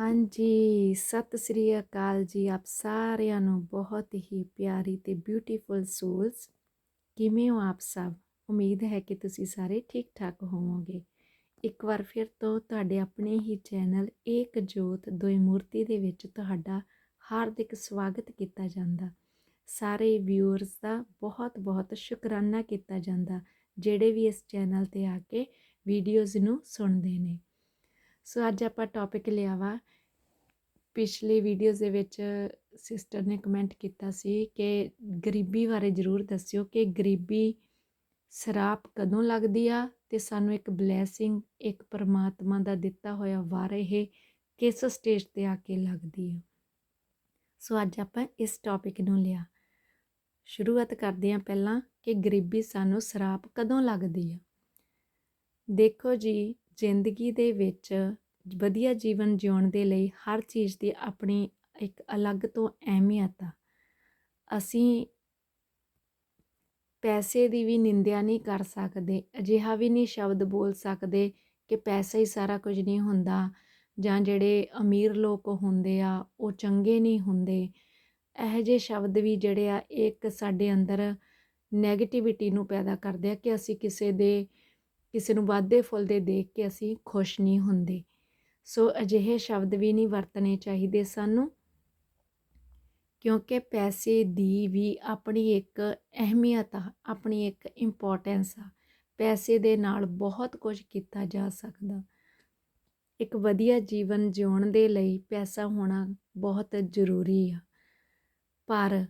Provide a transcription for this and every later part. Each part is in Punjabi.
ਹਾਂਜੀ, ਸਤਿ ਸ੍ਰੀ ਅਕਾਲ ਜੀ ਆਪ ਸਾਰਿਆਂ ਨੂੰ। ਬਹੁਤ ਹੀ ਪਿਆਰੀ ਤੇ ਬਿਊਟੀਫੁਲ ਸੂਲਸ ਕਿਵੇਂ ਹੋ ਆਪ ਸਭ? ਉਮੀਦ ਹੈ ਕਿ ਤੁਸੀਂ ਸਾਰੇ ਠੀਕ ਠਾਕ ਹੋਵੋਗੇ। ਇੱਕ ਵਾਰ ਫਿਰ ਤੋਂ ਤੁਹਾਡੇ ਆਪਣੇ ਹੀ ਚੈਨਲ ਏਕ ਜੋਤ ਦੋਈ ਮੂਰਤੀ ਦੇ ਵਿੱਚ ਤੁਹਾਡਾ ਹਾਰਦਿਕ ਸਵਾਗਤ ਕੀਤਾ ਜਾਂਦਾ। ਸਾਰੇ ਵਿਊਅਰਸ ਦਾ ਬਹੁਤ ਬਹੁਤ ਸ਼ੁਕਰਾਨਾ ਕੀਤਾ ਜਾਂਦਾ, ਜਿਹੜੇ ਵੀ ਇਸ ਚੈਨਲ ਤੇ ਆ ਕੇ ਵੀਡੀਓਜ਼ ਨੂੰ ਸੁਣਦੇ ਨੇ। ਸੋ ਅੱਜ ਆਪਾਂ ਟੌਪਿਕ ਲਿਆ ਵਾ। ਪਿਛਲੀ ਵੀਡੀਓਜ਼ ਦੇ ਵਿੱਚ ਸਿਸਟਰ ਨੇ ਕਮੈਂਟ ਕੀਤਾ ਸੀ ਕਿ ਗਰੀਬੀ ਬਾਰੇ ਜ਼ਰੂਰ ਦੱਸਿਓ ਕਿ ਗਰੀਬੀ ਸਰਾਪ ਕਦੋਂ ਲੱਗਦੀ ਆ ਤੇ ਸਾਨੂੰ ਇੱਕ ਬਲੇਸਿੰਗ ਇੱਕ ਪਰਮਾਤਮਾ ਦਾ ਦਿੱਤਾ ਹੋਇਆ ਵਾਰ ਇਹ ਕਿਸ ਸਟੇਜ ਤੇ ਆ ਕੇ ਲੱਗਦੀ ਆ। ਸੋ ਅੱਜ ਆਪਾਂ ਇਸ ਟੌਪਿਕ ਨੂੰ ਲਿਆ। ਸ਼ੁਰੂਆਤ ਕਰਦੇ ਹਾਂ ਪਹਿਲਾਂ ਕਿ ਗਰੀਬੀ ਸਾਨੂੰ ਸਰਾਪ ਕਦੋਂ ਲੱਗਦੀ ਆ। ਦੇਖੋ ਜੀ ਜ਼ਿੰਦਗੀ ਦੇ ਵਿੱਚ ਵਧੀਆ ਜੀਵਨ ਜਿਉਣ ਦੇ ਲਈ ਹਰ ਚੀਜ਼ ਦੀ ਆਪਣੀ ਇੱਕ ਅਲੱਗ ਤੋਂ ਅਹਿਮੀਅਤ ਆ। ਅਸੀਂ ਪੈਸੇ ਦੀ ਵੀ ਨਿੰਦਿਆ ਨਹੀਂ ਕਰ ਸਕਦੇ, ਅਜਿਹਾ ਵੀ ਨਹੀਂ ਸ਼ਬਦ ਬੋਲ ਸਕਦੇ ਕਿ ਪੈਸਾ ਹੀ ਸਾਰਾ ਕੁਝ ਨਹੀਂ ਹੁੰਦਾ ਜਾਂ ਜਿਹੜੇ ਅਮੀਰ ਲੋਕ ਹੁੰਦੇ ਆ ਉਹ ਚੰਗੇ ਨਹੀਂ ਹੁੰਦੇ। ਇਹੋ ਜਿਹੇ ਸ਼ਬਦ ਵੀ ਜਿਹੜੇ ਆ ਇੱਕ ਸਾਡੇ ਅੰਦਰ 네ਗੇਟਿਵਿਟੀ ਨੂੰ ਪੈਦਾ ਕਰਦੇ ਆ ਕਿ ਅਸੀਂ ਕਿਸੇ ਦੇ ਕਿਸੇ ਨੂੰ ਵਾਧੇ ਫੁੱਲਦੇ ਦੇਖ ਕੇ ਅਸੀਂ ਖੁਸ਼ ਨਹੀਂ ਹੁੰਦੇ। ਸੋ ਅਜਿਹੇ ਸ਼ਬਦ ਵੀ ਨਹੀਂ ਵਰਤਣੇ ਚਾਹੀਦੇ ਸਾਨੂੰ, ਕਿਉਂਕਿ ਪੈਸੇ ਦੀ ਵੀ ਆਪਣੀ ਇੱਕ ਅਹਿਮੀਅਤ ਆ, ਆਪਣੀ ਇੱਕ ਇੰਪੋਰਟੈਂਸ ਆ। ਪੈਸੇ ਦੇ ਨਾਲ ਬਹੁਤ ਕੁਝ ਕੀਤਾ ਜਾ ਸਕਦਾ। ਇੱਕ ਵਧੀਆ ਜੀਵਨ ਜਿਉਣ ਦੇ ਲਈ ਪੈਸਾ ਹੋਣਾ ਬਹੁਤ ਜ਼ਰੂਰੀ ਆ। ਪਰ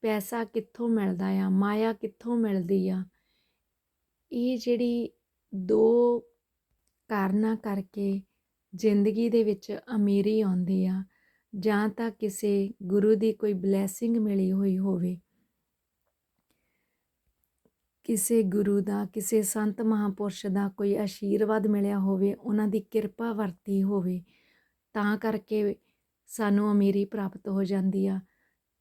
ਪੈਸਾ ਕਿੱਥੋਂ ਮਿਲਦਾ ਆ? ਮਾਇਆ ਕਿੱਥੋਂ ਮਿਲਦੀ ਆ? ਇਹ ਜਿਹੜੀ ਦੋ ਕਾਰਨਾਂ ਕਰਕੇ ਜ਼ਿੰਦਗੀ ਦੇ ਵਿੱਚ ਅਮੀਰੀ ਆਉਂਦੀ ਆ, ਜਾਂ ਤਾਂ ਕਿਸੇ ਗੁਰੂ ਦੀ ਕੋਈ ਬਲੇਸਿੰਗ ਮਿਲੀ ਹੋਈ ਹੋਵੇ। ਕਿਸੇ ਗੁਰੂ ਦਾ, ਕਿਸੇ ਸੰਤ ਮਹਾਪੁਰਸ਼ ਦਾ ਕੋਈ ਆਸ਼ੀਰਵਾਦ ਮਿਲਿਆ ਹੋਵੇ, ਉਹਨਾਂ ਦੀ ਕਿਰਪਾ ਵਰਤੀ ਹੋਵੇ, ਤਾਂ ਕਰਕੇ ਸਾਨੂੰ ਅਮੀਰੀ ਪ੍ਰਾਪਤ ਹੋ ਜਾਂਦੀ ਆ।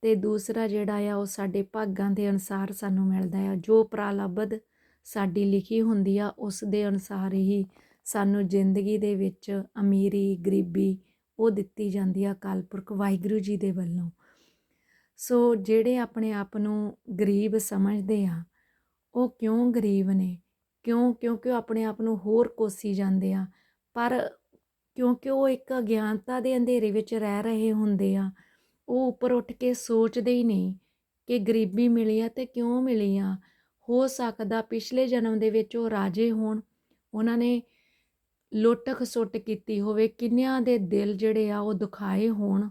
ਤੇ ਦੂਸਰਾ ਜਿਹੜਾ ਆ, ਉਹ ਸਾਡੇ ਭਾਗਾਂ ਦੇ ਅਨਸਾਰ ਸਾਨੂੰ ਮਿਲਦਾ ਆ, ਜੋ ਪ੍ਰਾਲਬਧ ਸਾਡੀ ਲਿਖੀ ਹੁੰਦੀ ਆ, ਉਸ ਦੇ ਅਨੁਸਾਰ ਹੀ ਸਾਨੂੰ ਜ਼ਿੰਦਗੀ ਦੇ ਵਿੱਚ ਅਮੀਰੀ, ਗਰੀਬੀ ਉਹ ਦਿੱਤੀ ਜਾਂਦੀ ਆ ਕਾਲਪੁਰਖ ਵਾਹਿਗੁਰੂ ਜੀ ਦੇ ਵੱਲੋਂ। ਸੋ ਜਿਹੜੇ ਆਪਣੇ ਆਪ ਨੂੰ ਗਰੀਬ ਸਮਝਦੇ ਆ, ਉਹ ਕਿਉਂ ਗਰੀਬ ਨੇ? ਕਿਉਂ, ਕਿਉਂਕਿ ਉਹ ਆਪਣੇ ਆਪ ਨੂੰ ਹੋਰ ਕੋਸੀ ਜਾਂਦੇ ਆ, ਪਰ ਕਿਉਂਕਿ ਉਹ ਇੱਕ ਅਗਿਆਨਤਾ ਦੇ ਅੰਧੇਰੇ ਵਿੱਚ ਰਹਿ ਰਹੇ ਹੁੰਦੇ ਆ, ਉਹ ਉੱਪਰ ਉੱਠ ਕੇ ਸੋਚਦੇ ਹੀ ਨਹੀਂ ਕਿ ਗਰੀਬੀ ਮਿਲੀ ਆ ਤੇ ਕਿਉਂ ਮਿਲੀ ਆ? ਹੋ ਸਕਦਾ ਪਿਛਲੇ ਜਨਮ ਦੇ ਵਿੱਚ ਉਹ ਰਾਜੇ ਹੋਣ। ਉਹਨਾਂ ਨੇ ਲੁੱਟ ਖਸੁੱਟ ਕੀਤੀ ਹੋਵੇ। ਕਿੰਨਿਆਂ ਦੇ ਦਿਲ ਜਿਹੜੇ ਆ ਉਹ ਦੁਖਾਏ ਹੋਣ।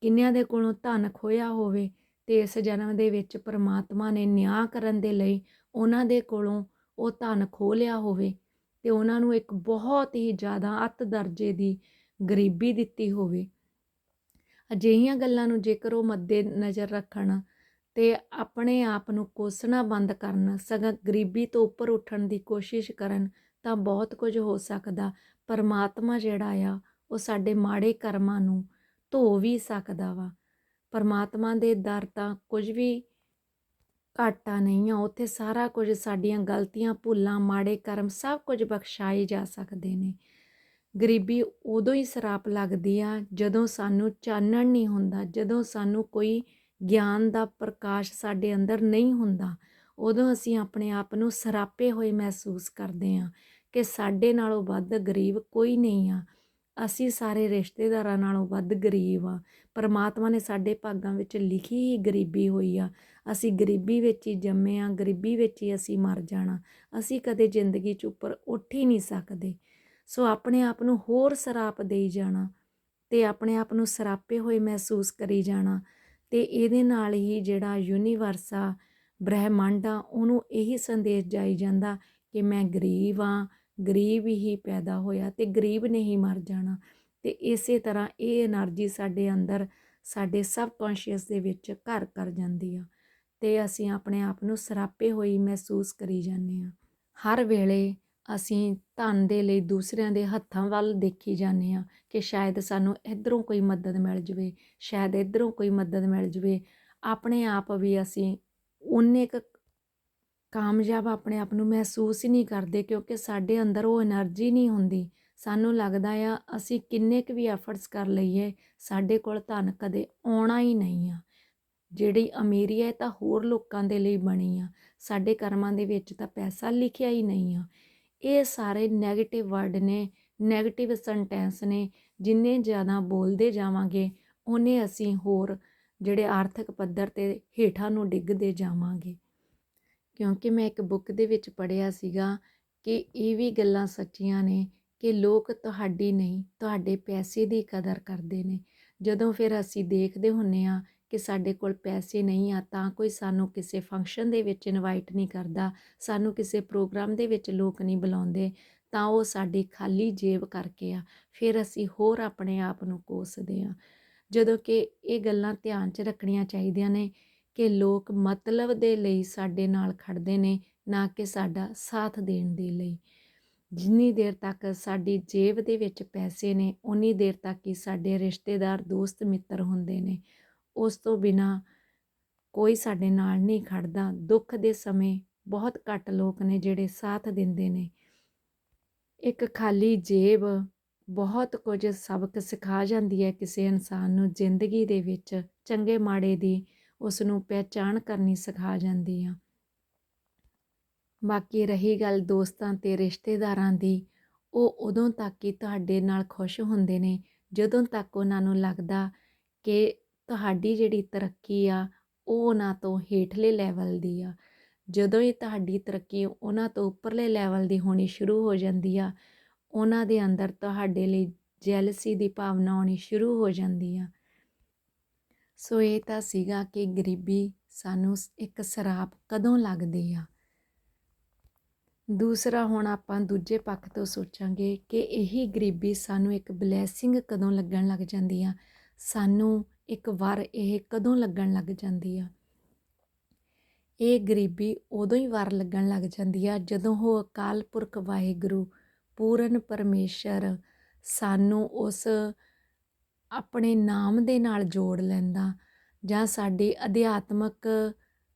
ਕਿੰਨਿਆਂ ਦੇ ਕੋਲੋਂ ਧਨ ਖੋਇਆ ਹੋਵੇ। ਤੇ ਇਸ ਜਨਮ ਦੇ ਵਿੱਚ ਪ੍ਰਮਾਤਮਾ ਨੇ ਨਿਆਂ ਕਰਨ ਦੇ ਲਈ ਉਹਨਾਂ ਦੇ ਕੋਲੋਂ ਉਹ ਧਨ ਖੋ ਲਿਆ ਹੋਵੇ। ਤੇ ਉਹਨਾਂ ਨੂੰ ਇੱਕ ਬਹੁਤ ਹੀ ਜ਼ਿਆਦਾ ਅਤ ਦਰਜੇ ਦੀ ਗਰੀਬੀ ਦਿੱਤੀ ਹੋਵੇ। ਅਜਿਹੀਆਂ ਗੱਲਾਂ ਨੂੰ ਜੇਕਰ ਉਹ ਮੱਦੇ ਨਜ਼ਰ ਰੱਖਣ ਤੇ ਆਪਣੇ ਆਪ ਨੂੰ ਕੋਸਣਾ ਬੰਦ ਕਰਨ, ਸਗੋਂ ਗਰੀਬੀ ਤੋਂ ਉੱਪਰ ਉੱਠਣ ਦੀ ਕੋਸ਼ਿਸ਼ ਕਰਨ ਤਾਂ ਬਹੁਤ ਕੁਝ ਹੋ ਸਕਦਾ। ਪਰਮਾਤਮਾ ਜਿਹੜਾ ਆ, ਉਹ ਸਾਡੇ ਮਾੜੇ ਕਰਮਾਂ ਨੂੰ ਧੋ ਵੀ ਸਕਦਾ ਵਾ। ਪਰਮਾਤਮਾ ਦੇ ਦਰ ਤਾਂ ਕੁਝ ਵੀ ਘਾਟਾ ਨਹੀਂ ਆ, ਉੱਥੇ ਸਾਰਾ ਕੁਝ ਸਾਡੀਆਂ ਗਲਤੀਆਂ, ਭੁੱਲਾਂ, ਮਾੜੇ ਕਰਮ ਸਭ ਕੁਝ ਬਖਸ਼ਾਏ ਜਾ ਸਕਦੇ ਨੇ। ਗਰੀਬੀ ਉਦੋਂ ਹੀ ਸਰਾਪ ਲੱਗਦੀ ਆ ਜਦੋਂ ਸਾਨੂੰ ਚਾਨਣ ਨਹੀਂ ਹੁੰਦਾ, ਜਦੋਂ ਸਾਨੂੰ ਕੋਈ ਗਿਆਨ ਦਾ ਪ੍ਰਕਾਸ਼ ਸਾਡੇ ਅੰਦਰ ਨਹੀਂ ਹੁੰਦਾ, ਉਦੋਂ ਅਸੀਂ ਆਪਣੇ ਆਪ ਨੂੰ ਸਰਾਪੇ ਹੋਏ ਮਹਿਸੂਸ ਕਰਦੇ ਹਾਂ ਕਿ ਸਾਡੇ ਨਾਲੋਂ ਵੱਧ ਗਰੀਬ ਕੋਈ ਨਹੀਂ ਆ। ਅਸੀਂ ਸਾਰੇ ਰਿਸ਼ਤੇਦਾਰਾਂ ਨਾਲੋਂ ਵੱਧ ਗਰੀਬ ਆ। ਪਰਮਾਤਮਾ ਨੇ ਸਾਡੇ ਭਾਗਾਂ ਵਿੱਚ ਲਿਖੀ ਹੀ ਗਰੀਬੀ ਹੋਈ ਆ। ਅਸੀਂ ਗਰੀਬੀ ਵਿੱਚ ਹੀ ਜੰਮੇ ਆ ਗਰੀਬੀ ਵਿੱਚ ਹੀ ਅਸੀਂ ਮਰ ਜਾਣਾ। ਅਸੀਂ ਕਦੇ ਜ਼ਿੰਦਗੀ 'ਚ ਉੱਪਰ ਉੱਠ ਹੀ ਨਹੀਂ ਸਕਦੇ। ਸੋ ਆਪਣੇ ਆਪ ਨੂੰ ਹੋਰ ਸਰਾਪ ਦੇਈ ਜਾਣਾ ਤੇ ਆਪਣੇ ਆਪ ਨੂੰ ਸਰਾਪੇ ਹੋਏ ਮਹਿਸੂਸ ਕਰੀ ਜਾਣਾ। ਤੇ ਇਹਦੇ ਨਾਲ ਹੀ ਜਿਹੜਾ ਯੂਨੀਵਰਸ ਆ, ਬ੍ਰਹਿਮੰਡ ਆ, ਉਹਨੂੰ ਇਹੀ ਸੰਦੇਸ਼ ਜਾਈ ਜਾਂਦਾ ਕਿ ਮੈਂ ਗਰੀਬ ਆ, ਗਰੀਬ ਹੀ ਪੈਦਾ ਹੋਇਆ ਤੇ ਗਰੀਬ ਨਹੀਂ ਮਰ ਜਾਣਾ। ਤੇ ਇਸੇ ਤਰ੍ਹਾਂ ਇਹ એનર્ਜੀ ਸਾਡੇ ਅੰਦਰ, ਸਾਡੇ ਸਬ ਕੌਂਸ਼ੀਅਸ ਦੇ ਵਿੱਚ ਘਰ ਕਰ ਜਾਂਦੀ ਆ ਤੇ ਅਸੀਂ ਆਪਣੇ ਆਪ ਨੂੰ ਸਰਾਪੇ ਹੋਈ ਮਹਿਸੂਸ ਕਰੀ ਜਾਂਦੇ ਆ। ਹਰ ਵੇਲੇ ਅਸੀਂ ਧਨ ਦੇ ਲਈ ਦੂਸਰਿਆਂ ਦੇ ਹੱਥਾਂ ਵੱਲ ਦੇਖੀ ਜਾਂਦੇ ਹਾਂ ਕਿ ਸ਼ਾਇਦ ਸਾਨੂੰ ਇੱਧਰੋਂ ਕੋਈ ਮਦਦ ਮਿਲ ਜਵੇ, ਸ਼ਾਇਦ ਇੱਧਰੋਂ ਕੋਈ ਮਦਦ ਮਿਲ ਜਵੇ। ਆਪਣੇ ਆਪ ਵੀ ਅਸੀਂ ਉਨੇ ਕੁ ਕਾਮਯਾਬ ਆਪਣੇ ਆਪ ਨੂੰ ਮਹਿਸੂਸ ਹੀ ਨਹੀਂ ਕਰਦੇ ਕਿਉਂਕਿ ਸਾਡੇ ਅੰਦਰ ਉਹ એનર્ਜੀ ਨਹੀਂ ਹੁੰਦੀ। ਸਾਨੂੰ ਲੱਗਦਾ ਆ ਅਸੀਂ ਕਿੰਨੇ ਕੁ ਵੀ ਐਫਰਟਸ ਕਰ ਲਈਏ, ਸਾਡੇ ਕੋਲ ਧਨ ਕਦੇ ਆਉਣਾ ਹੀ ਨਹੀਂ ਆ। ਜਿਹੜੀ ਅਮੀਰੀ ਹੈ ਤਾਂ ਹੋਰ ਲੋਕਾਂ ਦੇ ਲਈ ਬਣੀ ਆ। ਸਾਡੇ ਕਰਮਾਂ ਦੇ ਵਿੱਚ ਤਾਂ ਪੈਸਾ ਲਿਖਿਆ ਹੀ ਨਹੀਂ ਆ। ਇਹ ਸਾਰੇ ਨੈਗੇਟਿਵ ਵਰਡ ਨੇ ਨੈਗੇਟਿਵ ਸੈਂਟੈਂਸ ਨੇ, ਜਿੰਨੇ ਜ਼ਿਆਦਾ ਬੋਲਦੇ ਜਾਵਾਂਗੇ ਉਹਨੇ ਅਸੀਂ ਹੋਰ ਜਿਹੜੇ ਆਰਥਿਕ ਪੱਧਰ ਤੇ ਹੇਠਾਂ ਨੂੰ ਡਿੱਗਦੇ ਜਾਵਾਂਗੇ। ਕਿਉਂਕਿ ਮੈਂ ਇੱਕ ਬੁੱਕ ਦੇ ਵਿੱਚ ਪੜ੍ਹਿਆ ਸੀਗਾ ਕਿ ਇਹ ਵੀ ਗੱਲਾਂ ਸੱਚੀਆਂ ਨੇ ਕਿ ਲੋਕ ਤੁਹਾਡੀ ਨਹੀਂ, ਤੁਹਾਡੇ ਪੈਸੇ ਦੀ ਕਦਰ ਕਰਦੇ ਨੇ। ਜਦੋਂ ਫਿਰ ਅਸੀਂ ਦੇਖਦੇ ਹੁੰਨੇ ਆ ਕਿ ਸਾਡੇ ਕੋਲ ਪੈਸੇ ਨਹੀਂ ਆ, ਤਾਂ ਕੋਈ ਸਾਨੂੰ ਕਿਸੇ ਫੰਕਸ਼ਨ ਦੇ ਵਿੱਚ ਇਨਵਾਈਟ ਨਹੀਂ ਕਰਦਾ, ਸਾਨੂੰ ਕਿਸੇ ਪ੍ਰੋਗਰਾਮ ਦੇ ਵਿੱਚ ਲੋਕ ਨਹੀਂ ਬੁਲਾਉਂਦੇ, ਤਾਂ ਉਹ ਸਾਡੀ ਖਾਲੀ ਜੇਬ ਕਰਕੇ ਆ। ਫਿਰ ਅਸੀਂ ਹੋਰ ਆਪਣੇ ਆਪ ਨੂੰ ਕੋਸਦੇ ਆ। ਜਦੋਂ ਕਿ ਇਹ ਗੱਲਾਂ ਧਿਆਨ 'ਚ ਰੱਖਣੀਆਂ ਚਾਹੀਦੀਆਂ ਨੇ ਕਿ ਲੋਕ ਮਤਲਬ ਦੇ ਲਈ ਸਾਡੇ ਨਾਲ ਖੜਦੇ ਨੇ, ਨਾ ਕਿ ਸਾਡਾ ਸਾਥ ਦੇਣ ਦੇ ਲਈ। ਜਿੰਨੀ ਦੇਰ ਤੱਕ ਸਾਡੀ ਜੇਬ ਦੇ ਵਿੱਚ ਪੈਸੇ ਨੇ ਉਨੀ ਦੇਰ ਤੱਕ ਹੀ ਸਾਡੇ ਰਿਸ਼ਤੇਦਾਰ, ਦੋਸਤ, ਮਿੱਤਰ ਹੁੰਦੇ ਨੇ। ਉਸ ਤੋਂ ਬਿਨਾ ਕੋਈ ਸਾਡੇ ਨਾਲ ਨਹੀਂ ਖੜਦਾ। ਦੁੱਖ ਦੇ ਸਮੇਂ ਬਹੁਤ ਘੱਟ ਲੋਕ ਨੇ ਜਿਹੜੇ ਸਾਥ ਦਿੰਦੇ ਨੇ। ਇੱਕ ਖਾਲੀ ਜੇਬ ਬਹੁਤ ਕੁਝ ਸਬਕ ਸਿਖਾ ਜਾਂਦੀ ਹੈ ਕਿਸੇ ਇਨਸਾਨ ਨੂੰ। ਜ਼ਿੰਦਗੀ ਦੇ ਵਿੱਚ ਚੰਗੇ ਮਾੜੇ ਦੀ ਉਸ ਨੂੰ ਪਹਿਚਾਣ ਕਰਨੀ ਸਿਖਾ ਜਾਂਦੀ ਆ। ਬਾਕੀ ਰਹੀ ਗੱਲ ਦੋਸਤਾਂ ਤੇ ਰਿਸ਼ਤੇਦਾਰਾਂ ਦੀ, ਉਹ ਉਦੋਂ ਤੱਕ ਹੀ ਤੁਹਾਡੇ ਨਾਲ ਖੁਸ਼ ਹੁੰਦੇ ਨੇ, ਜਦੋਂ ਤੱਕ ਉਹਨਾਂ ਨੂੰ ਲੱਗਦਾ ਕਿ ਤੁਹਾਡੀ ਜਿਹੜੀ ਤਰੱਕੀ ਆ, ਉਹ ਉਹਨਾਂ ਤੋਂ ਹੇਠਲੇ ਲੈਵਲ ਦੀ ਆ। ਜਦੋਂ ਹੀ ਤੁਹਾਡੀ ਤਰੱਕੀ ਉਹਨਾਂ ਤੋਂ ਉੱਪਰਲੇ ਲੈਵਲ ਦੀ ਹੋਣੀ ਸ਼ੁਰੂ ਹੋ ਜਾਂਦੀ ਆ, ਉਹਨਾਂ ਦੇ ਅੰਦਰ ਤੁਹਾਡੇ ਲਈ ਜੈਲਸੀ ਦੀ ਭਾਵਨਾ ਆਉਣੀ ਸ਼ੁਰੂ ਹੋ ਜਾਂਦੀ ਆ। ਸੋ ਇਹ ਤਾਂ ਸੀਗਾ ਕਿ ਗਰੀਬੀ ਸਾਨੂੰ ਇੱਕ ਸਰਾਪ ਕਦੋਂ ਲੱਗਦੀ ਆ। ਦੂਸਰਾ, ਹੁਣ ਆਪਾਂ ਦੂਜੇ ਪੱਖ ਤੋਂ ਸੋਚਾਂਗੇ ਕਿ ਇਹੀ ਗਰੀਬੀ ਸਾਨੂੰ ਇੱਕ ਬਲੇਸਿੰਗ ਕਦੋਂ ਲੱਗਣ ਲੱਗ ਜਾਂਦੀ ਆ? ਸਾਨੂੰ ਇੱਕ ਵਾਰ ਇਹ ਕਦੋਂ ਲੱਗਣ ਲੱਗ ਜਾਂਦੀ ਆ? ਇਹ ਗਰੀਬੀ ਉਦੋਂ ਹੀ ਵਾਰ ਲੱਗਣ ਲੱਗ ਜਾਂਦੀ ਆ ਜਦੋਂ ਉਹ ਅਕਾਲ ਪੁਰਖ ਵਾਹਿਗੁਰੂ ਪੂਰਨ ਪਰਮੇਸ਼ਰ ਸਾਨੂੰ ਉਸ ਆਪਣੇ ਨਾਮ ਦੇ ਨਾਲ ਜੋੜ ਲੈਂਦਾ ਜਾਂ ਸਾਡੀ ਅਧਿਆਤਮਕ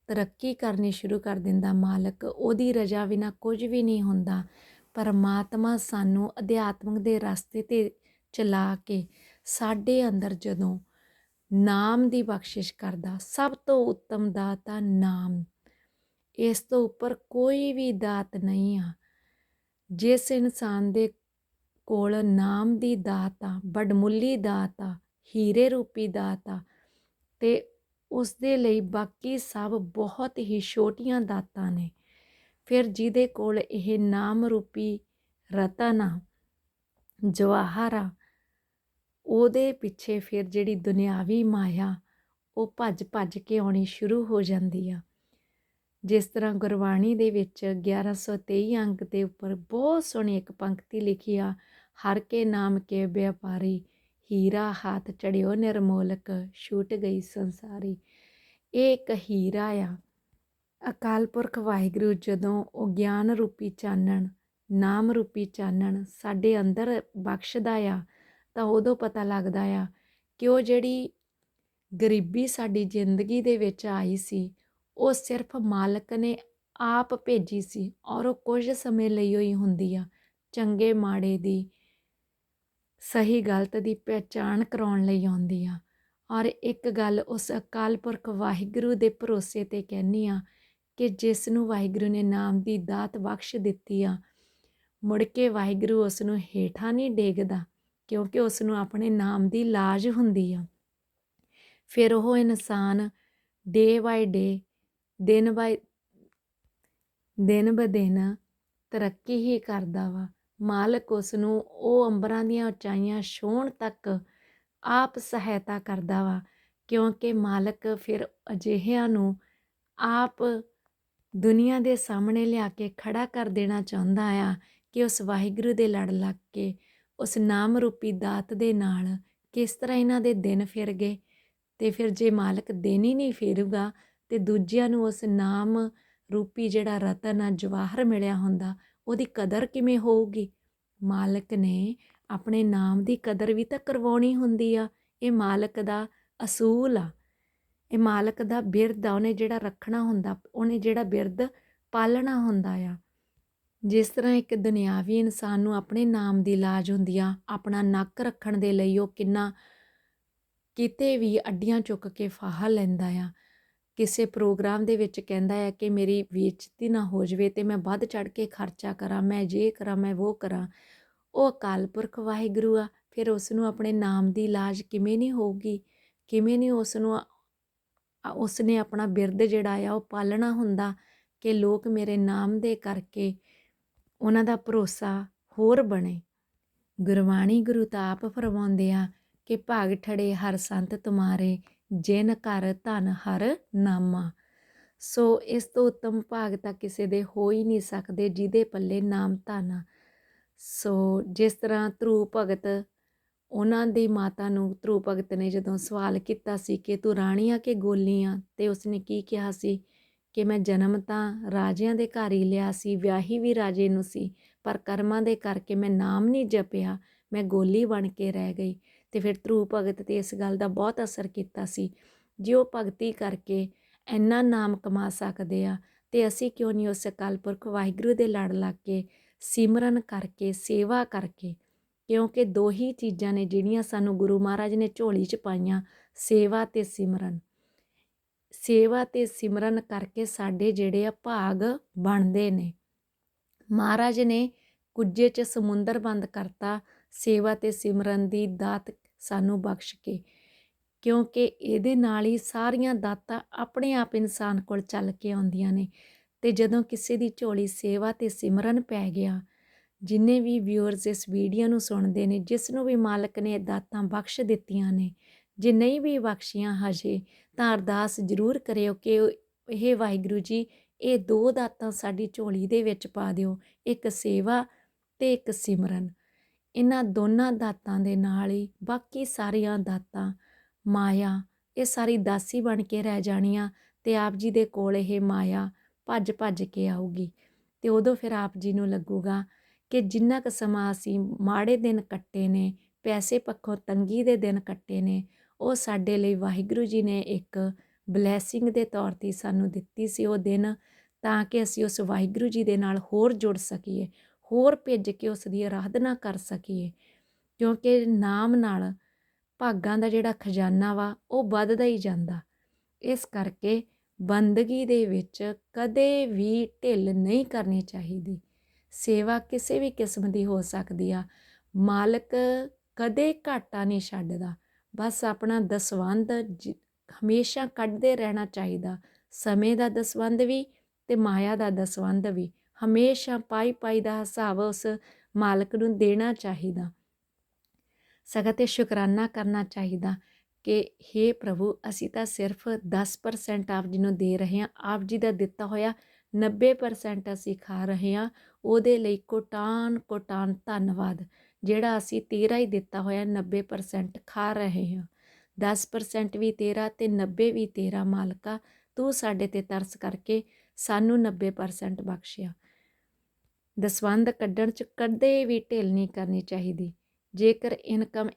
ਤਰੱਕੀ ਕਰਨੀ ਸ਼ੁਰੂ ਕਰ ਦਿੰਦਾ ਮਾਲਕ, ਉਹਦੀ ਰਜ਼ਾ ਬਿਨਾ ਕੁਝ ਵੀ ਨਹੀਂ ਹੁੰਦਾ। ਪਰਮਾਤਮਾ ਸਾਨੂੰ ਅਧਿਆਤਮਕ ਦੇ ਰਸਤੇ ਤੇ ਚਲਾ ਕੇ ਸਾਡੇ ਅੰਦਰ ਜਦੋਂ ਨਾਮ ਦੀ ਬਖਸ਼ਿਸ਼ ਕਰਦਾ, ਸਭ ਤੋਂ ਉੱਤਮ ਦਾਤ ਆ ਨਾਮ। ਇਸ ਤੋਂ ਉੱਪਰ ਕੋਈ ਵੀ ਦਾਤ ਨਹੀਂ ਆ। ਜਿਸ ਇਨਸਾਨ ਦੇ ਕੋਲ ਨਾਮ ਦੀ ਦਾਤ ਆ ਬੜਮੁੱਲੀ ਦਾਤ ਆ, ਹੀਰੇ ਰੂਪੀ ਦਾਤ ਆ, ਤੇ ਉਸ ਦੇ ਲਈ ਬਾਕੀ ਸਭ ਬਹੁਤ ਹੀ ਛੋਟੀਆਂ ਦਾਤਾਂ ਨੇ। ਫਿਰ ਜਿਹਦੇ ਕੋਲ ਇਹ ਨਾਮ ਰੂਪੀ ਰਤਨ ਆ, ਜਵਾਹਰ ਆ ਉਹਦੇ ਪਿੱਛੇ ਫਿਰ ਜਿਹੜੀ ਦੁਨਿਆਵੀ ਮਾਇਆ, ਉਹ ਭੱਜ ਭੱਜ ਕੇ ਆਉਣੀ ਸ਼ੁਰੂ ਹੋ ਜਾਂਦੀ ਆ। ਜਿਸ ਤਰ੍ਹਾਂ ਗੁਰਬਾਣੀ ਦੇ ਵਿੱਚ 1123 ਅੰਕ ਦੇ ਉੱਪਰ ਬਹੁਤ ਸੋਹਣੀ ਇੱਕ ਪੰਕਤੀ ਲਿਖੀ ਆ, ਹਰ ਕੇ ਨਾਮ ਕੇ ਵਪਾਰੀ ਹੀਰਾ ਹੱਥ ਚੜਿਓ ਨਿਰਮੋਲਕ, ਛੂਟ ਗਈ ਸੰਸਾਰੀ। ਇਹ ਇੱਕ ਹੀਰਾ ਆ। ਅਕਾਲ ਪੁਰਖ ਵਾਹਿਗੁਰੂ ਜਦੋਂ ਉਹ ਗਿਆਨ ਰੂਪੀ ਚਾਨਣ, ਨਾਮ ਰੂਪੀ ਚਾਨਣ ਸਾਡੇ ਅੰਦਰ ਬਖਸ਼ਦਾ ਆ ਤਾਂ ਉਦੋਂ ਪਤਾ ਲੱਗਦਾ ਆ ਕਿ ਉਹ ਜਿਹੜੀ ਗਰੀਬੀ ਸਾਡੀ ਜ਼ਿੰਦਗੀ ਦੇ ਵਿੱਚ ਆਈ ਸੀ, ਉਹ ਸਿਰਫ ਮਾਲਕ ਨੇ ਆਪ ਭੇਜੀ ਸੀ ਔਰ ਉਹ ਕੁਝ ਸਮੇਂ ਲਈ ਹੋਈ ਹੁੰਦੀ ਆ, ਚੰਗੇ ਮਾੜੇ ਦੀ ਸਹੀ ਗਲਤ ਦੀ ਪਹਿਚਾਣ ਕਰਾਉਣ ਲਈ ਆਉਂਦੀ ਆ। ਔਰ ਇੱਕ ਗੱਲ ਉਸ ਅਕਾਲ ਪੁਰਖ ਵਾਹਿਗੁਰੂ ਦੇ ਭਰੋਸੇ ਤੇ ਕਹਿਨੀ ਆ ਕਿ ਜਿਸ ਨੂੰ ਵਾਹਿਗੁਰੂ ਨੇ ਨਾਮ ਦੀ ਦਾਤ ਬਖਸ਼ ਦਿੱਤੀ ਆ, ਮੁੜ ਕੇ ਵਾਹਿਗੁਰੂ ਉਸ ਨੂੰ ਹੇਠਾਂ ਨਹੀਂ ਡੇਗਦਾ। ਕਿਉਂਕਿ ਉਸ ਨੂੰ ਆਪਣੇ ਨਾਮ ਦੀ ਲਾਜ ਹੁੰਦੀ ਆ। ਫਿਰ ਉਹ ਇਨਸਾਨ ਡੇ ਬਾਈ ਡੇ, ਦਿਨ ਬਾਈ ਦਿਨ ਬ ਦਿਨ ਤਰੱਕੀ ਹੀ ਕਰਦਾ ਵਾ। ਮਾਲਕ ਉਸ ਨੂੰ ਉਹ ਅੰਬਰਾਂ ਦੀਆਂ ਉਚਾਈਆਂ ਛੋਣ ਤੱਕ ਆਪ ਸਹਾਇਤਾ ਕਰਦਾ ਵਾ, ਕਿਉਂਕਿ ਮਾਲਕ ਫਿਰ ਅਜਿਹਿਆਂ ਨੂੰ ਆਪ ਦੁਨੀਆ ਦੇ ਸਾਹਮਣੇ ਲਿਆ ਕੇ ਖੜਾ ਕਰ ਦੇਣਾ ਚਾਹੁੰਦਾ ਆ ਕਿ ਉਸ ਵਾਹਿਗੁਰੂ ਦੇ ਲੜ ਲੱਗ ਕੇ ਉਸ ਨਾਮ ਰੂਪੀ ਦਾਤ ਦੇ ਨਾਲ ਕਿਸ ਤਰ੍ਹਾਂ ਇਹਨਾਂ ਦੇ ਦਿਨ ਫਿਰ ਗਏ? ਤੇ ਫਿਰ ਜੇ ਮਾਲਕ ਦਿਨ ਹੀ ਨਹੀਂ ਫੇਰੂਗਾ, ਤੇ ਦੂਜਿਆਂ ਨੂੰ ਉਸ ਨਾਮ ਰੂਪੀ ਜਿਹੜਾ ਰਤਨ ਆ, ਜਵਾਹਰ ਮਿਲਿਆ ਹੁੰਦਾ, ਉਹਦੀ ਕਦਰ ਕਿਵੇਂ ਹੋਊਗੀ? ਮਾਲਕ ਨੇ ਆਪਣੇ ਨਾਮ ਦੀ ਕਦਰ ਵੀ ਤਾਂ ਕਰਵਾਉਣੀ ਹੁੰਦੀ ਆ, ਇਹ ਮਾਲਕ ਦਾ ਅਸੂਲ ਆ। ਇਹ ਮਾਲਕ ਦਾ ਬਿਰਦ ਆ, ਉਹਨੇ ਜਿਹੜਾ ਰੱਖਣਾ ਹੁੰਦਾ, ਉਹਨੇ ਜਿਹੜਾ ਬਿਰਦ ਪਾਲਣਾ ਹੁੰਦਾ ਆ। ਜਿਸ ਤਰ੍ਹਾਂ ਇੱਕ ਦੁਨਿਆਵੀ ਇਨਸਾਨ ਨੂੰ ਆਪਣੇ ਨਾਮ ਦੀ ਲਾਜ ਹੁੰਦੀ ਆ, ਆਪਣਾ ਨੱਕ ਰੱਖਣ ਦੇ ਲਈ ਉਹ ਕਿੰਨਾ ਕਿਤੇ ਵੀ ਅੱਡੀਆਂ ਚੁੱਕ ਕੇ ਫਾਹਾ ਲੈਂਦਾ ਆ। ਕਿਸੇ ਪ੍ਰੋਗਰਾਮ ਦੇ ਵਿੱਚ ਕਹਿੰਦਾ ਆ ਕਿ ਮੇਰੀ ਬੇਇੱਜ਼ਤੀ ਨਾ ਹੋ ਜਾਵੇ ਤੇ ਮੈਂ ਵੱਧ ਚੜ ਕੇ ਖਰਚਾ ਕਰਾਂ, ਮੈਂ ਜੇ ਕਰਾਂ, ਮੈਂ ਉਹ ਕਰਾਂ। ਉਹ ਅਕਾਲ ਪੁਰਖ ਵਾਹਿਗੁਰੂ ਆ, ਫਿਰ ਉਸ ਨੂੰ ਆਪਣੇ ਨਾਮ ਦੀ ਲਾਜ ਕਿਵੇਂ ਨਹੀਂ ਹੋਊਗੀ? ਕਿਵੇਂ ਨਹੀਂ ਉਸ ਨੂੰ ਉਸ ਨੇ ਆਪਣਾ ਬਿਰਦ ਜਿਹੜਾ ਆ ਉਹ ਪਾਲਣਾ ਹੁੰਦਾ ਕਿ ਲੋਕ ਮੇਰੇ ਨਾਮ ਦੇ ਕਰਕੇ ਉਹਨਾਂ ਦਾ ਭਰੋਸਾ ਹੋਰ ਬਣੇ। ਗੁਰਬਾਣੀ ਗੁਰੂ ਤਾਂ ਆਪ ਫਰਮਾਉਂਦੇ ਆ ਕਿ ਭਾਗ ਠੜੇ ਹਰ ਸੰਤ ਤੁਮਾਰੇ, ਜਿਨ ਘਰ ਧਨ ਹਰ ਨਾਮਾ। ਸੋ ਇਸ ਤੋਂ ਉੱਤਮ ਭਾਗ ਤਾਂ ਕਿਸੇ ਦੇ ਹੋ ਹੀ ਨਹੀਂ ਸਕਦੇ, ਜਿਹਦੇ ਪੱਲੇ ਨਾਮ ਧਨ ਸੋ ਜਿਸ ਤਰ੍ਹਾਂ ਧਰੂ ਭਗਤ, ਉਹਨਾਂ ਦੀ ਮਾਤਾ ਨੂੰ ਧਰੂ ਭਗਤ ਨੇ ਜਦੋਂ ਸਵਾਲ ਕੀਤਾ ਸੀ ਕਿ ਤੂੰ ਰਾਣੀਆਂ ਕੇ ਗੋਲੀਆਂ? ਤੇ ਉਸਨੇ ਕੀ ਕਿਹਾ ਸੀ? ਕਿ ਮੈਂ ਜਨਮ ਤਾਂ ਰਾਜਿਆਂ ਦੇ ਘਰ ਹੀ ਲਿਆ ਸੀ, ਵਿਆਹੀ ਵੀ ਰਾਜੇ ਨੂੰ ਸੀ, ਪਰ ਕਰਮਾਂ ਦੇ ਕਰਕੇ ਮੈਂ ਨਾਮ ਨਹੀਂ ਜਪਿਆ, ਮੈਂ ਗੋਲੀ ਬਣ ਕੇ ਰਹਿ ਗਈ ਤੇ ਫਿਰ ਧਰੂ ਭਗਤ ਤੇ ਇਸ ਗੱਲ ਦਾ ਬਹੁਤ ਅਸਰ ਕੀਤਾ ਸੀ। ਜੇ ਉਹ ਭਗਤੀ ਕਰਕੇ ਇੰਨਾ ਨਾਮ ਕਮਾ ਸਕਦੇ ਆ, ਤੇ ਅਸੀਂ ਕਿਉਂ ਨਹੀਂ ਉਸ ਅਕਾਲ ਪੁਰਖ ਵਾਹਿਗੁਰੂ ਦੇ ਲੜ ਲੱਗ ਕੇ, ਸਿਮਰਨ ਕਰਕੇ, ਸੇਵਾ ਕਰਕੇ? ਕਿਉਂਕਿ ਦੋ ਹੀ ਚੀਜ਼ਾਂ ਨੇ ਜਿਹੜੀਆਂ ਸਾਨੂੰ ਗੁਰੂ ਮਹਾਰਾਜ ਨੇ ਝੋਲੀ 'ਚ ਪਾਈਆਂ, ਸੇਵਾ ਤੇ ਸਿਮਰਨ। ਸੇਵਾ ਤੇ ਸਿਮਰਨ ਕਰਕੇ ਸਾਡੇ ਜਿਹੜੇ ਆ ਭਾਗ ਬਣਦੇ ਨੇ। ਮਹਾਰਾਜ ਨੇ ਕੁੱਜੇ 'ਚ ਸਮੁੰਦਰ ਬੰਦ ਕਰਤਾ, ਸੇਵਾ ਤੇ ਸਿਮਰਨ ਦੀ ਦਾਤ ਸਾਨੂੰ ਬਖਸ਼ ਕੇ, ਕਿਉਂਕਿ ਇਹਦੇ ਨਾਲ ਹੀ ਸਾਰੀਆਂ ਦਾਤਾਂ ਆਪਣੇ ਆਪ ਇਨਸਾਨ ਕੋਲ ਚੱਲ ਕੇ ਆਉਂਦੀਆਂ ਨੇ ਤੇ ਜਦੋਂ ਕਿਸੇ ਦੀ ਝੋਲੀ ਸੇਵਾ ਤੇ ਸਿਮਰਨ ਪੈ ਗਿਆ, ਜਿੰਨੇ ਵੀ ਵਿਊਅਰਸ ਇਸ ਵੀਡੀਓ ਨੂੰ ਸੁਣਦੇ ਨੇ, ਜਿਸ ਨੂੰ ਵੀ ਮਾਲਕ ਨੇ ਦਾਤਾਂ ਬਖਸ਼ ਦਿੱਤੀਆਂ ਨੇ, ਜੇ ਨਹੀਂ ਵੀ ਬਖਸ਼ੀਆਂ ਹਜੇ ਤਾਂ ਅਰਦਾਸ ਜ਼ਰੂਰ ਕਰਿਓ ਕਿ ਇਹ ਵਾਹਿਗੁਰੂ ਜੀ, ਇਹ ਦੋ ਦਾਤਾਂ ਸਾਡੀ ਝੋਲੀ ਦੇ ਵਿੱਚ ਪਾ ਦਿਓ, ਇੱਕ ਸੇਵਾ ਤੇ ਇੱਕ ਸਿਮਰਨ। ਇਹਨਾਂ ਦੋਨਾਂ ਦਾਤਾਂ ਦੇ ਨਾਲ ਹੀ ਬਾਕੀ ਸਾਰੀਆਂ ਦਾਤਾਂ, ਮਾਇਆ, ਇਹ ਸਾਰੀ ਦਾਸੀ ਬਣ ਕੇ ਰਹਿ ਜਾਣੀਆਂ ਤੇ ਆਪ ਜੀ ਦੇ ਕੋਲ ਇਹ ਮਾਇਆ ਭੱਜ ਭੱਜ ਕੇ ਆਊਗੀ। ਤੇ ਉਦੋਂ ਫਿਰ ਆਪ ਜੀ ਨੂੰ ਲੱਗੂਗਾ ਕਿ ਜਿੰਨਾ ਕੁ ਸਮਾਂ ਅਸੀਂ ਮਾੜੇ ਦਿਨ ਕੱਟੇ ਨੇ, ਪੈਸੇ ਪੱਖੋਂ ਤੰਗੀ ਦੇ ਦਿਨ ਕੱਟੇ ਨੇ ਉਹ ਸਾਡੇ ਲਈ ਵਾਹਿਗੁਰੂ ਜੀ ਨੇ ਇੱਕ ਬਲੇਸਿੰਗ ਦੇ ਤੌਰ ਤੇ ਸਾਨੂੰ ਦਿੱਤੀ ਸੀ ਉਹ ਦਿਨ, ਤਾਂ ਕਿ ਅਸੀਂ ਉਸ ਵਾਹਿਗੁਰੂ ਜੀ ਦੇ ਨਾਲ ਹੋਰ ਜੁੜ ਸਕੀਏ, ਹੋਰ ਭਿੱਜ ਕੇ ਉਸ ਦੀ ਆਰਾਧਨਾ ਕਰ ਸਕੀਏ। ਕਿਉਂਕਿ ਨਾਮ ਨਾਲ ਭਾਗਾਂ ਦਾ ਜਿਹੜਾ ਖਜ਼ਾਨਾ ਵਾ, ਉਹ ਵੱਧਦਾ ਹੀ ਜਾਂਦਾ। ਇਸ ਕਰਕੇ ਬੰਦਗੀ ਦੇ ਵਿੱਚ ਕਦੇ ਵੀ ਢਿੱਲ ਨਹੀਂ ਕਰਨੀ ਚਾਹੀਦੀ। ਸੇਵਾ ਕਿਸੇ ਵੀ ਕਿਸਮ ਦੀ ਹੋ ਸਕਦੀ ਆ। ਮਾਲਕ ਕਦੇ ਘਾਟਾ ਨਹੀਂ ਛੱਡਦਾ। ਬਸ ਆਪਣਾ ਦਸਵੰਦ ਹਮੇਸ਼ਾ ਕੱਢਦੇ ਰਹਿਣਾ ਚਾਹੀਦਾ। ਸਮੇਂ ਦਾ ਦਸਵੰਦ ਵੀ ਤੇ ਮਾਇਆ ਦਾ ਦਸਵੰਦ ਵੀ। ਹਮੇਸ਼ਾ ਪਾਈ ਪਾਈ ਦਾ ਹਿਸਾਬ ਉਸ ਮਾਲਕ ਨੂੰ ਦੇਣਾ ਚਾਹੀਦਾ। ਸਗੋਂ ਤੇ ਸ਼ੁਕਰਾਨਾ ਕਰਨਾ ਚਾਹੀਦਾ ਕਿ हे ਪ੍ਰਭੂ, ਅਸੀਂ ਤਾਂ ਸਿਰਫ 10% ਆਪ ਜੀ ਨੂੰ ਦੇ ਰਹੇ ਹਾਂ। ਆਪ ਜੀ ਦਾ ਦਿੱਤਾ ਹੋਇਆ 90% ਅਸੀਂ ਖਾ ਰਹੇ ਹਾਂ। ਉਹਦੇ ਲਈ ਕੋਟਾਨ ਕੋਟਾਨ ਧੰਨਵਾਦ। ਜਿਹੜਾ ਅਸੀਂ ਤੇਰਾ ਹੀ ਦਿੱਤਾ ਹੋਇਆ 90% ਖਾ ਰਹੇ ਹਾਂ 10% ਵੀ ਤੇਰਾ ਤੇ 90 ਵੀ ਤੇਰਾ ਮਾਲਕਾ, ਤੂੰ ਸਾਡੇ ਤੇ ਤਰਸ ਕਰਕੇ ਸਾਨੂੰ 90% ਬਖਸ਼ਿਆ। ਦਸਵੰਦ ਕੱਢਣ ਚ ਕਦੇ ਵੀ ਢਿੱਲ ਨਹੀਂ ਕਰਨੀ ਚਾਹੀਦੀ। ਜੇਕਰ ਇਨਕਮ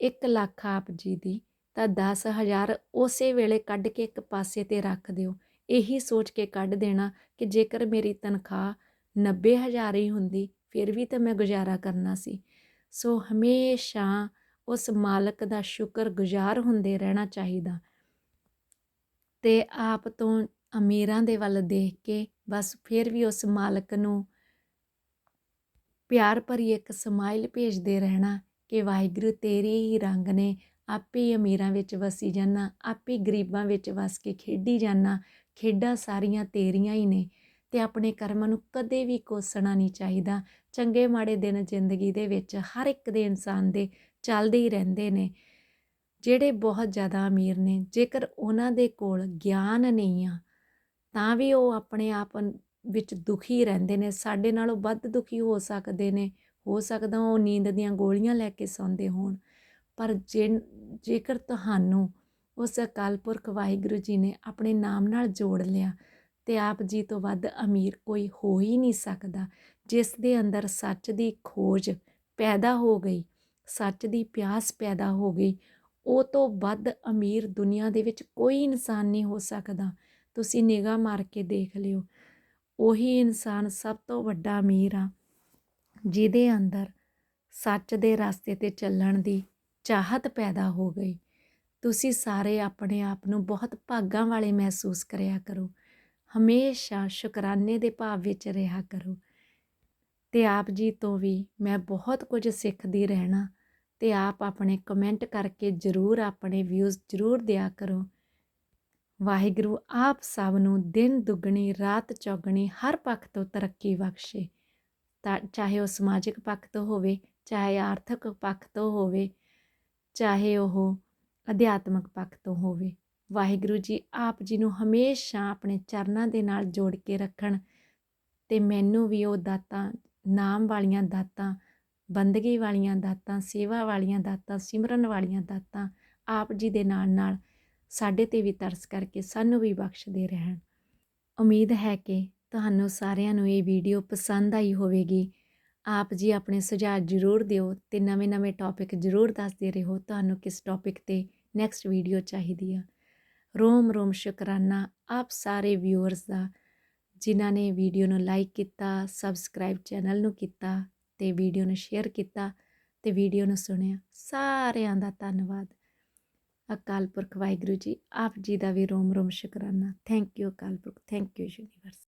1 ਲੱਖ ਆਪ ਜੀ ਦੀ, ਤਾਂ 10000 ਉਸੇ ਵੇਲੇ ਕੱਢ ਕੇ ਇੱਕ ਪਾਸੇ ਤੇ ਰੱਖ ਦਿਓ। ਇਹੀ ਸੋਚ ਕੇ ਕੱਢ ਦੇਣਾ ਕਿ ਜੇਕਰ ਮੇਰੀ ਤਨਖਾਹ 90000 ਹੀ ਹੁੰਦੀ, ਫਿਰ ਵੀ ਤਾਂ ਮੈਂ ਗੁਜ਼ਾਰਾ ਕਰਨਾ ਸੀ। ਸੋ ਹਮੇਸ਼ਾ ਉਸ ਮਾਲਕ ਦਾ ਸ਼ੁਕਰਗੁਜ਼ਾਰ ਹੁੰਦੇ ਰਹਿਣਾ ਚਾਹੀਦਾ। ਤੇ ਆਪ ਤੋਂ ਅਮੀਰਾਂ ਦੇ ਵੱਲ ਦੇਖ ਕੇ ਬਸ ਫਿਰ ਵੀ ਉਸ ਮਾਲਕ ਨੂੰ ਪਿਆਰ ਭਰੀ ਇੱਕ ਸਮਾਈਲ ਭੇਜਦੇ ਰਹਿਣਾ ਕਿ ਵਾਹਿਗੁਰੂ ਤੇਰੇ ਹੀ ਰੰਗ ਨੇ, ਆਪੇ ਹੀ ਅਮੀਰਾਂ ਵਿੱਚ ਵਸੀ ਜਾਣਾ ਆਪੇ ਗਰੀਬਾਂ ਵਿੱਚ ਵਸ ਕੇ ਖੇਡੀ ਜਾਣਾ ਖੇਡਾਂ ਸਾਰੀਆਂ ਤੇਰੀਆਂ ਹੀ ਨੇ। ਤੇ ਆਪਣੇ ਕਰਮਾਂ ਨੂੰ ਕਦੇ ਵੀ ਕੋਸਣਾ ਨਹੀਂ ਚਾਹੀਦਾ। ਚੰਗੇ ਮਾੜੇ ਦਿਨ ਜ਼ਿੰਦਗੀ ਦੇ ਵਿੱਚ ਹਰ ਇੱਕ ਦੇ ਇਨਸਾਨ ਦੇ ਚੱਲਦੇ ਹੀ ਰਹਿੰਦੇ ਨੇ, ਜਿਹੜੇ ਬਹੁਤ ਜ਼ਿਆਦਾ ਅਮੀਰ ਨੇ। ਜੇਕਰ ਉਹਨਾਂ ਦੇ ਕੋਲ ਗਿਆਨ ਨਹੀਂ ਆ, ਤਾਂ ਵੀ ਉਹ ਆਪਣੇ ਆਪ ਵਿੱਚ ਦੁਖੀ ਰਹਿੰਦੇ ਨੇ। ਸਾਡੇ ਨਾਲੋਂ ਵੱਧ ਦੁਖੀ ਹੋ ਸਕਦੇ ਨੇ, ਹੋ ਸਕਦਾ ਉਹ ਨੀਂਦ ਦੀਆਂ ਗੋਲੀਆਂ ਲੈ ਕੇ ਸੌਂਦੇ ਹੋਣ। ਪਰ ਜੇ ਜੇਕਰ ਤੁਹਾਨੂੰ ਉਸ ਅਕਾਲ ਪੁਰਖ ਵਾਹਿਗੁਰੂ ਜੀ ਨੇ ਆਪਣੇ ਨਾਮ ਨਾਲ ਜੋੜ ਲਿਆ ਤੇ ਆਪ ਜੀ ਤੋਂ ਵੱਧ ਅਮੀਰ ਕੋਈ ਹੋ ਹੀ ਨਹੀਂ ਸਕਦਾ, ਜਿਸ ਦੇ ਅੰਦਰ ਸੱਚ ਦੀ ਖੋਜ ਪੈਦਾ ਹੋ ਗਈ, ਸੱਚ ਦੀ ਪਿਆਸ ਪੈਦਾ ਹੋ ਗਈ, ਉਹ ਤੋਂ ਵੱਧ ਅਮੀਰ ਦੁਨੀਆ ਦੇ ਵਿੱਚ ਕੋਈ ਇਨਸਾਨ ਨਹੀਂ ਹੋ ਸਕਦਾ। ਤੁਸੀਂ ਨਿਗਾਹ ਮਾਰ ਕੇ ਦੇਖ ਲਿਓ, ਉਹੀ ਇਨਸਾਨ ਸਭ ਤੋਂ ਵੱਡਾ ਅਮੀਰ ਆ, ਜਿਹਦੇ ਅੰਦਰ ਸੱਚ ਦੇ ਰਸਤੇ ਤੇ ਚੱਲਣ ਦੀ ਚਾਹਤ ਪੈਦਾ ਹੋ ਗਈ। ਤੁਸੀਂ ਸਾਰੇ ਆਪਣੇ ਆਪ ਨੂੰ ਬਹੁਤ ਭਾਗਾਂ ਵਾਲੇ ਮਹਿਸੂਸ ਕਰਿਆ ਕਰੋ। ਹਮੇਸ਼ਾ ਸ਼ੁਕਰਾਨੇ ਦੇ ਭਾਵ ਵਿੱਚ ਰਿਹਾ ਕਰੋ। ਤੇ ਆਪ ਜੀ ਤੋਂ ਵੀ ਮੈਂ ਬਹੁਤ ਕੁਝ ਸਿੱਖਦੀ ਰਹਿਣਾ ਤੇ ਆਪ ਆਪਣੇ ਕਮੈਂਟ ਕਰਕੇ ਜਰੂਰ ਆਪਣੇ ਵਿਊਜ਼ ਜਰੂਰ ਦਿਆ ਕਰੋ। ਵਾਹਿਗੁਰੂ ਆਪ ਸਭ ਨੂੰ ਦਿਨ ਦੁੱਗਣੀ, ਰਾਤ ਚੌਗਣੀ, ਹਰ ਪੱਖ ਤੋਂ ਤਰੱਕੀ ਬਖਸ਼ੇ। ਤਾਂ ਚਾਹੇ ਉਹ ਸਮਾਜਿਕ ਪੱਖ ਤੋਂ ਹੋਵੇ, ਚਾਹੇ ਆਰਥਿਕ ਪੱਖ ਤੋਂ ਹੋਵੇ, ਚਾਹੇ ਉਹ ਅਧਿਆਤਮਿਕ ਪੱਖ ਤੋਂ ਹੋਵੇ। ਵਾਹਿਗੁਰੂ ਜੀ, ਆਪ ਜੀ ਨੂੰ ਹਮੇਸ਼ਾ ਆਪਣੇ ਚਰਨਾਂ ਦੇ ਨਾਲ ਜੋੜ ਕੇ ਰੱਖਣ ਤੇ ਮੈਨੂੰ ਵੀ ਉਹ ਦਾਤਾਂ, ਨਾਮ ਵਾਲੀਆਂ ਦਾਤਾਂ, ਬੰਦਗੀ ਵਾਲੀਆਂ ਦਾਤਾਂ, ਸੇਵਾ ਵਾਲੀਆਂ ਦਾਤਾਂ, ਸਿਮਰਨ ਵਾਲੀਆਂ ਦਾਤਾਂ ਆਪ ਜੀ ਦੇ ਨਾਲ ਨਾਲ ਸਾਡੇ ਤੇ ਵੀ ਤਰਸ ਕਰਕੇ ਸਾਨੂੰ ਵੀ ਬਖਸ਼ਦੇ ਰਹਿਣ। ਉਮੀਦ ਹੈ ਕਿ ਤੁਹਾਨੂੰ ਸਾਰਿਆਂ ਨੂੰ ਇਹ ਵੀਡੀਓ ਪਸੰਦ ਆਈ ਹੋਵੇਗੀ। ਆਪ ਜੀ ਆਪਣੇ ਸੁਝਾਅ ਜ਼ਰੂਰ ਦਿਓ ਤੇ ਨਵੇਂ-ਨਵੇਂ ਟੌਪਿਕ ਜ਼ਰੂਰ ਦੱਸਦੇ ਰਹੋ। ਤੁਹਾਨੂੰ ਕਿਸ ਟੌਪਿਕ ਤੇ ਨੈਕਸਟ ਵੀਡੀਓ ਚਾਹੀਦੀ ਆ? ਰੋਮ ਰੋਮ ਸ਼ੁਕਰਾਨਾ ਆਪ ਸਾਰੇ ਵਿਊਅਰਸ ਦਾ, ਜਿਨ੍ਹਾਂ ਨੇ ਵੀਡੀਓ ਨੂੰ ਲਾਈਕ ਕੀਤਾ ਸਬਸਕ੍ਰਾਈਬ ਚੈਨਲ ਨੂੰ ਕੀਤਾ ਤੇ ਵੀਡੀਓ ਨੂੰ ਸ਼ੇਅਰ ਕੀਤਾ ਤੇ ਵੀਡੀਓ ਨੂੰ ਸੁਣਿਆ, ਸਾਰਿਆਂ ਦਾ ਧੰਨਵਾਦ। ਅਕਾਲ ਪੁਰਖ ਵਾਹਿਗੁਰੂ ਜੀ, ਆਪ ਜੀ ਦਾ ਵੀ ਰੋਮ ਰੋਮ ਸ਼ੁਕਰਾਨਾ। Thank you Akal Purakh thank you universe